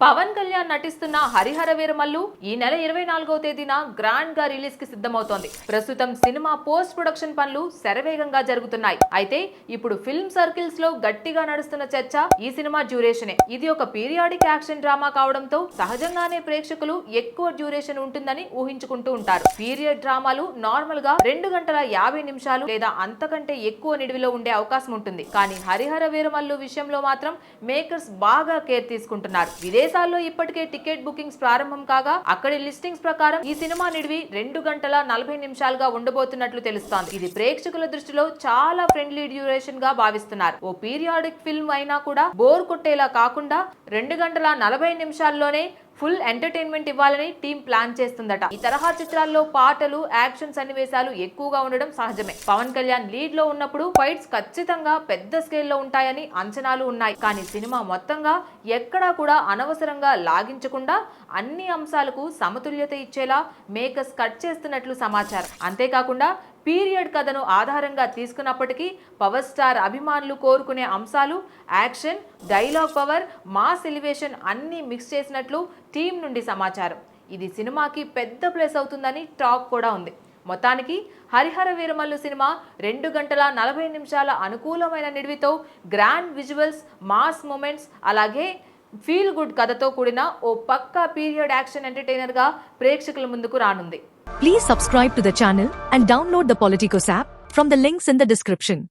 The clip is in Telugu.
పవన్ కళ్యాణ్ నటిస్తున్న హరిహర వీరమల్లు ఈ నెల ఇరవై నాలుగవ తేదీన గ్రాండ్గా రిలీజ్కి సిద్ధమవుతోంది. ప్రస్తుతం సినిమా పోస్ట్ ప్రొడక్షన్ పనులు శరవేగంగా జరుగుతున్నాయి. అయితే ఇప్పుడు ఫిల్మ్ సర్కిల్స్లో గట్టిగా నడుస్తున్న చర్చ ఈ సినిమా డ్యూరేషనే ఇది ఒక పీరియాడిక్ యాక్షన్ డ్రామా కావడంతో సహజంగానే ప్రేక్షకులు ఎక్కువ డ్యూరేషన్ ఉంటుందని ఊహించుకుంటూ ఉంటారు. పీరియడ్ డ్రామాలు నార్మల్గా రెండు గంటల యాభై నిమిషాలు లేదా అంతకంటే ఎక్కువ నిడివిలో ఉండే అవకాశం ఉంటుంది. కానీ హరిహర వీరమల్లు విషయంలో మాత్రం మేకర్స్ బాగా కేర్ తీసుకుంటున్నారు. విదేశాల్లో ఇప్పటికే టికెట్ బుకింగ్స్ ప్రారంభం కాగా అక్కడి లిస్టింగ్స్ ప్రకారం ఈ సినిమా నిడివి రెండు గంటల నలభై నిమిషాలుగా ఉండబోతున్నట్లు తెలుస్తోంది. ఇది ప్రేక్షకుల దృష్టిలో చాలా ఫ్రెండ్లీ డ్యూరేషన్గా భావిస్తున్నారు. ఓ పీరియాడిక్ ఫిల్మ్ అయినా కూడా బోర్ కొట్టేలా కాకుండా రెండు గంటల నలభై నిమిషాల్లోనే ఫుల్ ఎంటర్టైన్మెంట్ ఇవ్వాలని టీం ప్లాన్ చేస్తుందట. ఈ తరహా చిత్రాల్లో పాటలు యాక్షన్ సన్నివేశాలు ఎక్కువగా ఉండడం సహజమే. పవన్ కళ్యాణ్ లీడ్లో ఉన్నప్పుడు ఫైట్స్ ఖచ్చితంగా పెద్ద స్కేల్లో ఉంటాయని అంచనాలు ఉన్నాయి. కానీ సినిమా మొత్తంగా ఎక్కడా కూడా అనవసరంగా లాగించకుండా అన్ని అంశాలకు సమతుల్యత ఇచ్చేలా మేకర్స్ కట్ చేస్తున్నట్లు సమాచారం. అంతేకాకుండా పీరియడ్ కథను ఆధారంగా తీసుకున్నప్పటికీ పవర్ స్టార్ అభిమానులు కోరుకునే అంశాలు action dialogue power mass elevation అన్నీ మిక్స్ చేసినట్లు టీం నుండి సమాచారం. ఇది సినిమాకి పెద్ద ప్లేస్ అవుతుందని టాక్ కూడా ఉంది. మొత్తానికి హరిహర వీరమల్లు సినిమా రెండు గంటల నలభై నిమిషాల అనుకూలమైన నిడివితో గ్రాండ్ విజువల్స్ మాస్ మూమెంట్స్ అలాగే ఫీల్ గుడ్ కథతో కూడిన ఓ పక్కా పీరియడ్ యాక్షన్ ఎంటర్టైనర్గా ప్రేక్షకుల ముందుకు రానుంది. Please subscribe to the channel and download the Politicos app from the links in the description